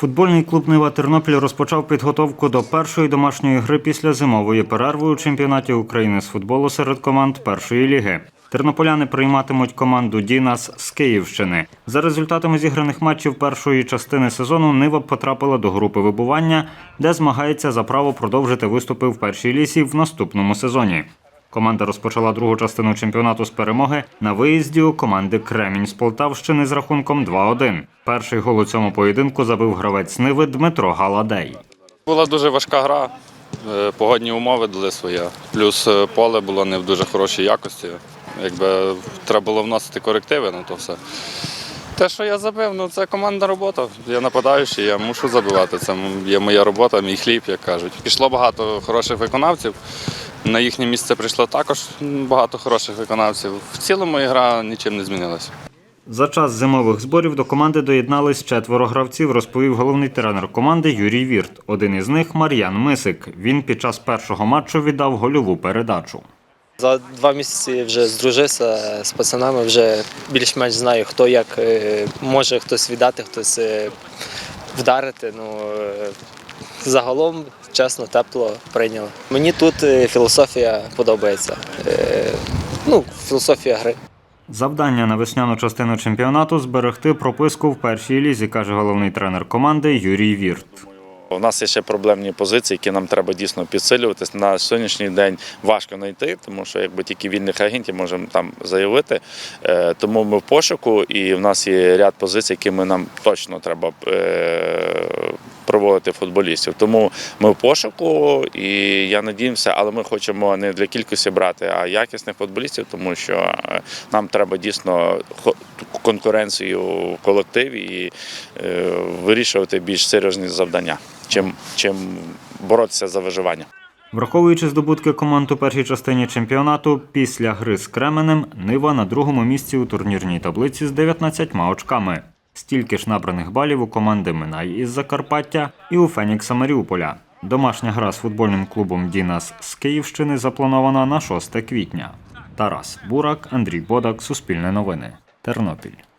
Футбольний клуб Нива Тернопіль розпочав підготовку до першої домашньої гри після зимової перерви у чемпіонаті України з футболу серед команд першої ліги. Тернополяни прийматимуть команду Дінас з Київщини. За результатами зіграних матчів першої частини сезону Нива потрапила до групи вибування, де змагається за право продовжити виступи в першій лісі в наступному сезоні. Команда розпочала другу частину чемпіонату з перемоги на виїзді у команди Кремінь з Полтавщини з рахунком 2-1. Перший гол у цьому поєдинку забив гравець Ниви Дмитро Галадей. Була дуже важка гра. е, Погодні умови дали своє. Плюс е, поле було не в дуже хорошій якості. Якби треба було вносити корективи на то все. Те, що я забив, ну це командна робота. Я нападаючий, я мушу забивати. Це є моя робота, мій хліб, як кажуть. Пішло багато хороших виконавців. На їхнє місце прийшло також багато хороших виконавців. В цілому гра нічим не змінилася. За час зимових зборів до команди доєднались четверо гравців, розповів головний тренер команди Юрій Вірт. Один із них Мар'ян Мисик. Він під час першого матчу віддав гольову передачу. За два місяці вже здружився з пацанами, вже більш-менш знаю, хто як е, може хтось віддати, хтось е, вдарити. Ну, е, загалом, чесно, тепло прийняли. Мені тут е, філософія подобається. Е, Ну, філософія гри. Завдання на весняну частину чемпіонату зберегти прописку в першій лізі, каже головний тренер команди Юрій Вірт. У нас є ще проблемні позиції, які нам треба дійсно підсилюватись. На сьогоднішній день важко знайти, тому що якби тільки вільних агентів можемо там заявити. Е, Тому ми в пошуку, і в нас є ряд позицій, якими нам точно треба е, проводити футболістів. Тому ми в пошуку, і я надіюся, але ми хочемо не для кількості брати, а якісних футболістів, тому що е, нам треба дійсно конкуренцію в колективі і е, вирішувати більш серйозні завдання, чим, чим боротися за виживання. Враховуючи здобутки команд у першій частині чемпіонату, після гри з Кременем Нива на другому місці у турнірній таблиці з 19 очками. Стільки ж набраних балів у команди Минай із Закарпаття і у Фенікса Маріуполя. Домашня гра з футбольним клубом Дінас з Київщини запланована на 6 квітня. Тарас Бурак, Андрій Бодак, Суспільне новини, Тернопіль.